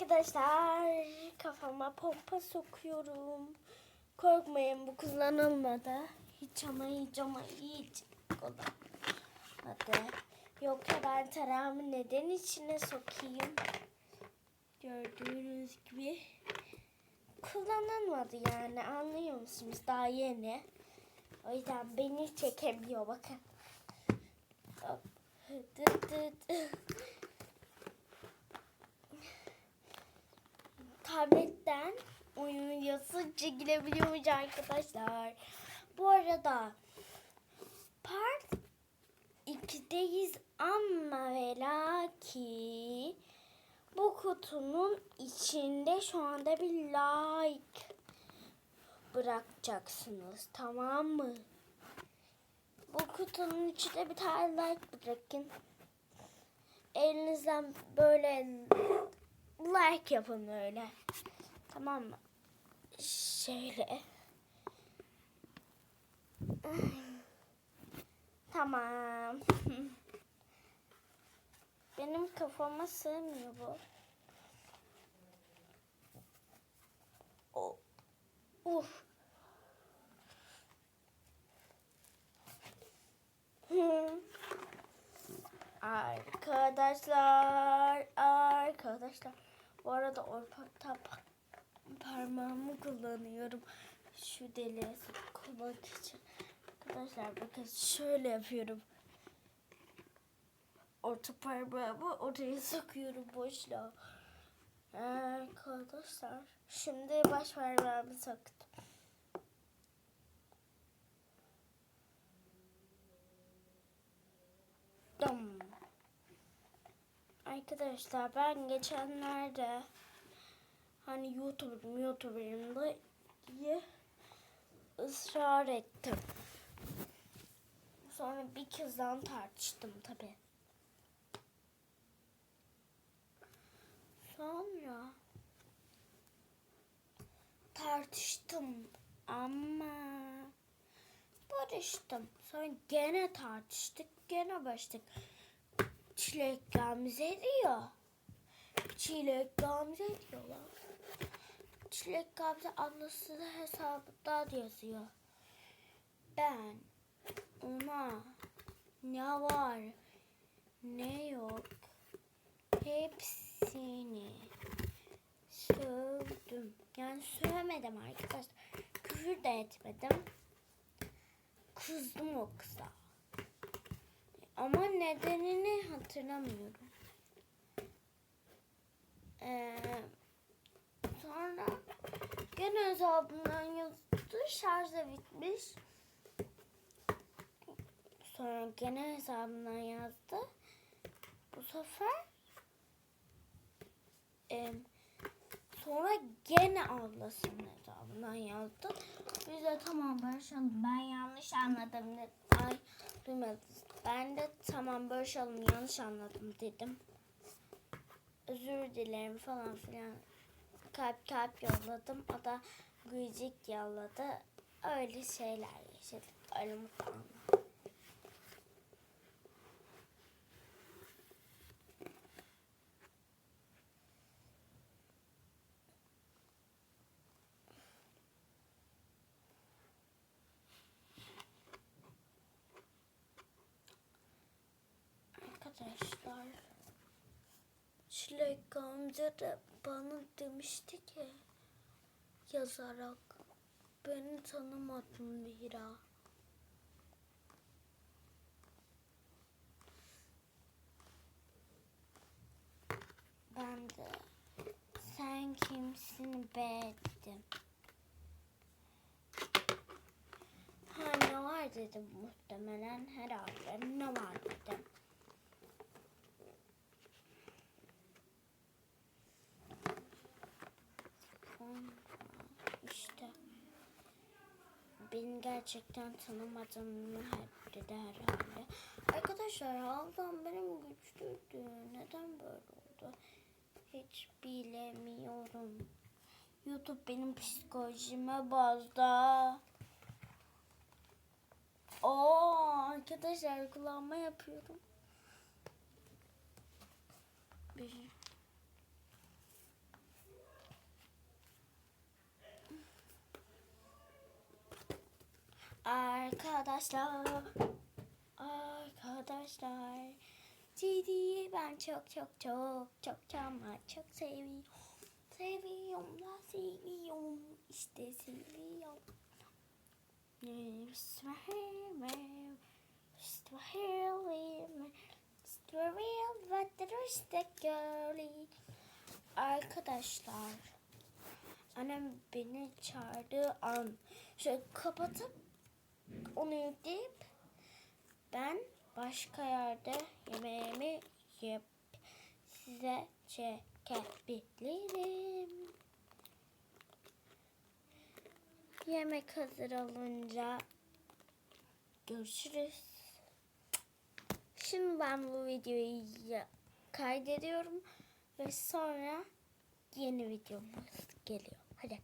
Arkadaşlar kafama pompa sokuyorum. Korkmayın bu kullanılmadı. Hiç ama hiç ama hiç kullanılmadı. Yoksa ben tarağımı neden içine sokayım? Gördüğünüz gibi kullanılmadı yani anlıyor musunuz? Daha yeni. O yüzden beni çekemiyor bakın. Hop. Dıt dıt. Tabletten oyun yazı çekilebiliyormuş arkadaşlar. Bu arada part 2'deyiz ama ve lakin bu kutunun içinde şu anda bir like bırakacaksınız tamam mı? Bu kutunun içinde bir tane like bırakın. Elinizden böyle like yapın öyle. Tamam mı? Şöyle. Tamam. Benim kafama sığmıyor bu. O. Uf. Arkadaşlar, arkadaşlar. Bu arada ortakta pa- parmağımı kullanıyorum. Şu deliğe sokmak için. Arkadaşlar bakın şöyle yapıyorum. Orta parmağımı oraya sokuyorum boşluğa. Arkadaşlar şimdi baş parmağımı soktum. Arkadaşlar ben geçenlerde hani YouTube'um YouTube'umda diye ısrar ettim. Sonra bir kızdan tartıştım tabi. Sonra tartıştım ama barıştım. Sonra gene tartıştık, gene barıştık. Çilek Gamze diyor. Çilek Gamze diyorlar. Çilek Gamze da hesabında yazıyor. Ben ona ne var ne yok hepsini sövdüm. Yani sövmedim arkadaşlar. Küfür de etmedim. Kızdım o kıza. Ama nedenini hatırlamıyorum. Ee, sonra gene hesabımdan yazdı. Şarj da bitmiş. Sonra gene hesabımdan yazdı. Bu sefer e, sonra gene ablasının hesabından yazdı. Biz de tamam barışalım ben yanlış anladım. Ay duymadınız. Ben de tamam barışalım yanlış anladım dedim. Özür dilerim falan filan. Kalp kalp yolladım. O da gıcık yolladı. Öyle şeyler yaşadık. Öyle mutlu anlar. Arkadaşlar Gamze de bana demişti ki yazarak beni tanımadın Mira. Ben de sen kimsin be dedim. Ha ne var dedim muhtemelen herhalde ne var dedim. Sonra işte beni gerçekten tanımadığımı hep dedi herhalde. Arkadaşlar ablam benim güçlüydü. Neden böyle oldu? Hiç bilemiyorum. YouTube benim psikolojime bozdu. Oo arkadaşlar kullanma yapıyorum. Bir Arkadaşlar. Arkadaşlar. Ciddi ben çok çok çok çok ama çok seviyorum. Seviyorum da seviyorum. İşte seviyorum. Arkadaşlar, annem beni çağırdığı an şöyle kapatıp onu yükleyip ben başka yerde yemeğimi yiyip size çekebilirim. Yemek hazır olunca görüşürüz. Şimdi ben bu videoyu kaydediyorum ve sonra yeni videomuz geliyor. Hadi